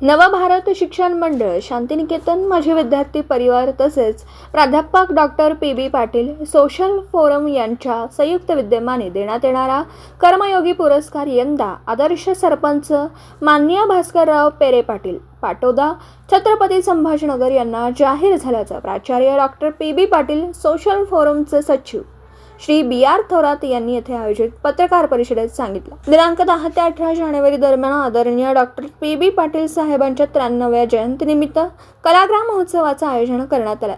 नवभारत शिक्षण मंडळ शांतिनिकेतन माझे विद्यार्थी परिवार तसेच प्राध्यापक doctor P B Patil social forum यांच्या संयुक्त विद्यमाने देण्यात येणारा कर्मयोगी पुरस्कार यंदा आदर्श सरपंच मान्य भास्करराव पेरे पाटील पाटोदा छत्रपती संभाजीनगर यांना जाहीर झाल्याचं प्राचार्य doctor P B Patil social फोरमचे सचिव श्री बी आर थोरात यांनी येथे आयोजित पत्रकार परिषदेत सांगितलं. दिनांक दहा ते अठरा जानेवारी दरम्यान आदरणीय डॉक्टर पी बी पाटील साहेबांच्या त्र्याण्णव्या जयंतीनिमित्त कलाग्राम महोत्सवाचं आयोजन करण्यात आलं.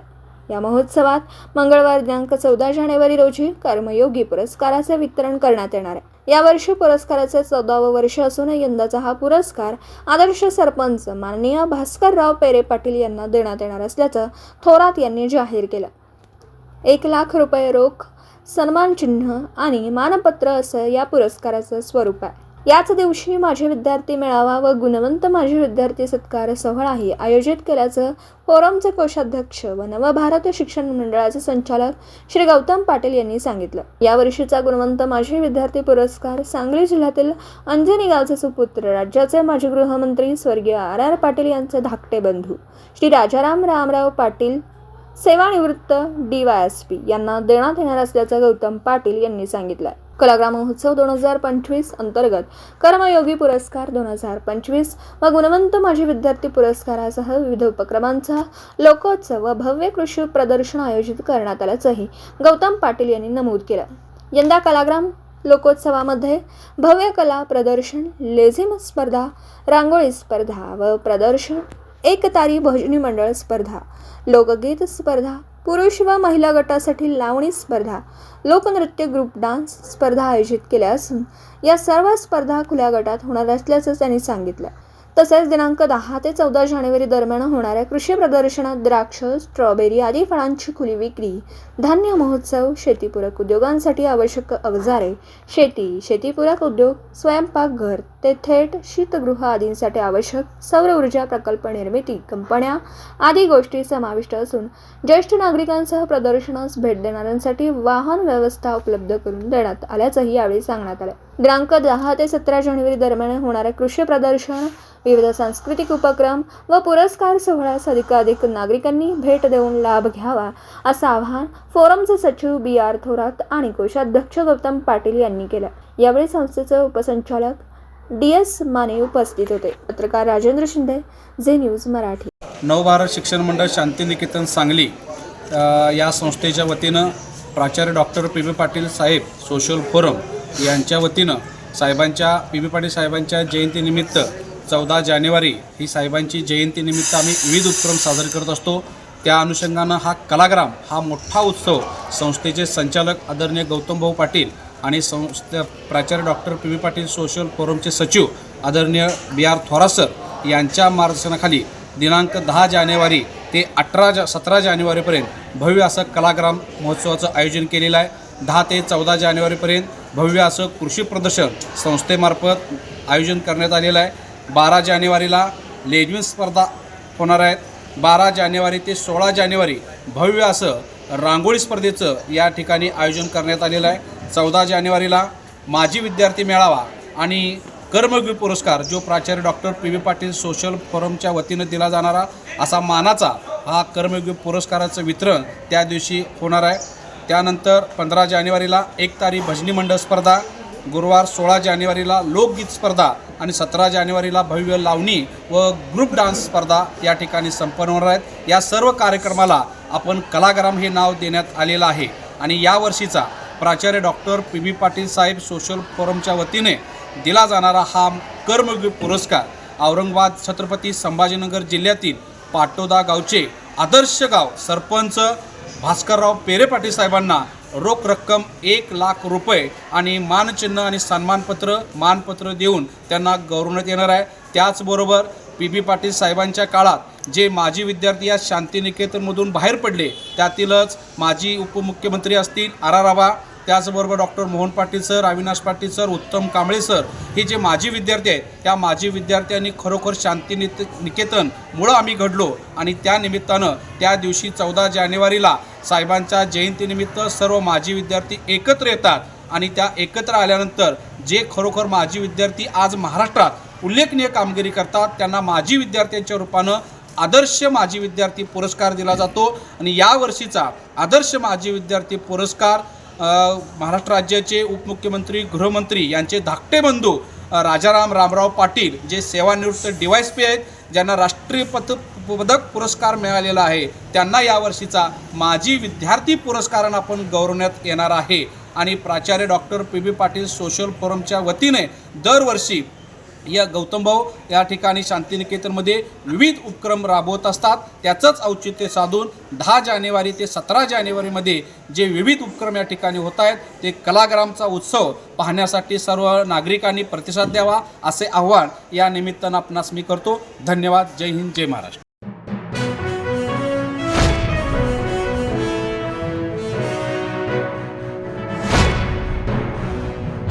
या महोत्सवात मंगळवार दिनांक चौदा जानेवारी रोजी कर्मयोगी पुरस्काराचे वितरण करण्यात येणार आहे. यावर्षी पुरस्काराचे चौदावं वर्ष असून यंदाचा हा पुरस्कार आदर्श सरपंच माननीय भास्करराव पेरे पाटील यांना देण्यात येणार असल्याचं थोरात यांनी जाहीर केलं. एक लाख रुपये रोख सन्मान चिन्ह आणि मानपत्र असं या पुरस्काराचं स्वरूप आहे. याच दिवशी माझे विद्यार्थी मेळावा व गुणवंत माझे विद्यार्थी सत्कार सोहळाही आयोजित केल्याचं फोरमचे कोषाध्यक्ष व नवभारत शिक्षण मंडळाचे संचालक श्री गौतम पाटील यांनी सांगितलं. यावर्षीचा गुणवंत माझे विद्यार्थी पुरस्कार सांगली जिल्ह्यातील अंजनी गावचे सुपुत्र राज्याचे माजी गृहमंत्री स्वर्गीय आर आर पाटील यांचे धाकटे बंधू श्री राजाराम रामराव पाटील सेवानिवृत्त डी वाय एस पी यांना देण्यात येणार असल्याचं गौतम पाटील यांनी सांगितलं कलाग्राम महोत्सव दोन हजार पंचवीस अंतर्गत कर्मयोगी पुरस्कार दोन हजार पंचवीस व गुणवंत माजी विद्यार्थी पुरस्कारासह विविध उपक्रमांचा लोकोत्सव व भव्य कृषी प्रदर्शन आयोजित करण्यात आल्याचंही गौतम पाटील यांनी नमूद केलं. यंदा कलाग्राम लोकोत्सवामध्ये भव्य कला प्रदर्शन लेझिम स्पर्धा रांगोळी स्पर्धा व प्रदर्शन एकतारी भजनी मंडळ स्पर्धा. लोकगीत स्पर्धा पुरुष व महिला गटासाठी लावणी स्पर्धा लोकनृत्य ग्रुप डान्स स्पर्धा आयोजित केल्या असून या सर्व स्पर्धा खुल्या गटात होणार असल्याचं त्यांनी सांगितलं. तसेच दिनांक दहा ते चौदा जानेवारी दरम्यान होणाऱ्या कृषी प्रदर्शनात द्राक्ष स्ट्रॉबेरी आदी फळांची खुली विक्री धान्य महोत्सव शेतीपूरक उद्योगांसाठी आवश्यक अवजारे शेती शेतीपूरक उद्योग स्वयंपाकघर ते थेट शीतगृह आदींसाठी आवश्यक सौर ऊर्जा प्रकल्प निर्मिती कंपन्या आदी गोष्टी समाविष्ट असून ज्येष्ठ नागरिकांसह प्रदर्शनास भेट देणाऱ्यांसाठी वाहन व्यवस्था उपलब्ध करून देण्यात आल्याचंही यावेळी सांगण्यात आलं. दिनांक दहा ते सतरा जानेवारी दरम्यान होणाऱ्या कृषी प्रदर्शन विविध सांस्कृतिक उपक्रम व पुरस्कार सोहळ्यास अधिकाधिक नागरिकांनी भेट देऊन लाभ घ्यावा असं आवाहन फोरमचे सचिव बी आर थोरात आणि कोषाध्यक्ष गौतम पाटील यांनी केलं. यावेळी संस्थेचे उपसंचालक डी एस माने उपस्थित होते. पत्रकार राजेंद्र शिंदे झे न्यूज मराठी. नवभारत शिक्षण मंडळ शांतिनिकेतन सांगली या संस्थेच्या वतीनं प्राचार्य डॉक्टर पी बी पाटील साहेब सोशल फोरम यांच्या वतीनं साहेबांच्या पी. बी. पाटील साहेबांच्या जयंतीनिमित्त चौदा जानेवारी ही साहेबांची जयंतीनिमित्त आम्ही विविध उपक्रम साजरे करत असतो. त्या अनुषंगानं हा कलाग्राम हा मोठा उत्सव संस्थेचे संचालक आदरणीय गौतमभाऊ पाटील आणि संस्थे प्राचार्य doctor P. V Patil social फोरमचे सचिव आदरणीय बी. आर. थोरासर यांच्या मार्गदर्शनाखाली दिनांक दहा जानेवारी ते अठरा जा सतरा जानेवारीपर्यंत भव्य असं कलाग्राम महोत्सवाचं आयोजन केलेलं आहे. दहा ते चौदा जानेवारीपर्यंत भव्य असं कृषी प्रदर्शन संस्थेमार्फत आयोजन करण्यात आलेलं आहे. बारा जानेवारीला लेझिम स्पर्धा होणार आहेत. बारा जानेवारी ते सोळा जानेवारी भव्य असं रांगोळी स्पर्धेचं या ठिकाणी आयोजन करण्यात आलेलं आहे. चौदा जानेवारीला माजी विद्यार्थी मेळावा आणि कर्मवीर पुरस्कार जो प्राचार्य doctor P V Patil social फोरमच्या वतीनं दिला जाणारा असा मानाचा हा कर्मवीर पुरस्काराचं वितरण त्या दिवशी होणार आहे. त्यानंतर पंधरा जानेवारीला एक तारीख भजनी मंडळ स्पर्धा गुरुवार सोळा जानेवारीला लोकगीत स्पर्धा आणि सतरा जानेवारीला भव्य लावणी व ग्रुप डान्स स्पर्धा या ठिकाणी संपन्न होणार आहेत. या सर्व कार्यक्रमाला आपण कलाग्राम हे नाव देण्यात आलेलं आहे. आणि यावर्षीचा प्राचार्य डॉक्टर पी बी पाटील साहेब सोशल फोरमच्या वतीने दिला जाणारा हा कर्म पुरस्कार औरंगाबाद छत्रपती संभाजीनगर जिल्ह्यातील पाटोदा गावचे आदर्श गाव सरपंच भास्करराव पेरे पाटील साहेबांना रोख रक्कम एक लाख रुपये आणि मानचिन्ह आणि सन्मानपत्र मानपत्र देऊन त्यांना गौरवण्यात येणार आहे. त्याचबरोबर पी बी पाटील साहेबांच्या काळात जे माजी विद्यार्थी या शांतिनिकेतनमधून बाहेर पडले त्यातीलच माजी उपमुख्यमंत्री असतील आराराबा त्याचबरोबर doctor Mohan Patil sir Avinash Patil sir Uttam Kamble sir हे जे माजी विद्यार्थी आहेत त्या माजी विद्यार्थ्यांनी खरोखर शांतिनित निकेतन मुळं आम्ही घडलो आणि त्या निमित्तानं त्या दिवशी चौदा जानेवारीला साहेबांच्या जयंतीनिमित्त सर्व माजी विद्यार्थी एकत्र येतात आणि त्या एकत्र आल्यानंतर जे खरोखर माजी विद्यार्थी आज महाराष्ट्रात उल्लेखनीय कामगिरी करतात त्यांना माजी विद्यार्थ्यांच्या रूपानं आदर्श माजी विद्यार्थी पुरस्कार दिला जातो. आणि यावर्षीचा आदर्श माजी विद्यार्थी पुरस्कार महाराष्ट्र राज्याचे उपमुख्यमंत्री गृहमंत्री यांचे धाकटे बंधू राजाराम रामराव पाटील जे सेवानिवृत्त डिवायस पी आहेत ज्यांना राष्ट्रीय पथ पदक पुरस्कार मिळालेला आहे त्यांना यावर्षीचा माजी विद्यार्थी पुरस्कारानं आपण गौरवण्यात येणार आहे. आणि प्राचार्य doctor P B Patil social फोरमच्या वतीने दरवर्षी या गौतमभाऊ या ठिकाणी शांतिनिकेतनमध्ये विविध उपक्रम राबवत असतात. त्याचंच औचित्य साधून दहा जानेवारी ते सतरा जानेवारीमध्ये जे विविध उपक्रम या ठिकाणी होत आहेत ते कलाग्रामचा उत्सव पाहण्यासाठी सर्व नागरिकांनी प्रतिसाद द्यावा असे आव्हान या निमित्तानं आपणास मी करतो. धन्यवाद. जय हिंद. जय महाराष्ट्र.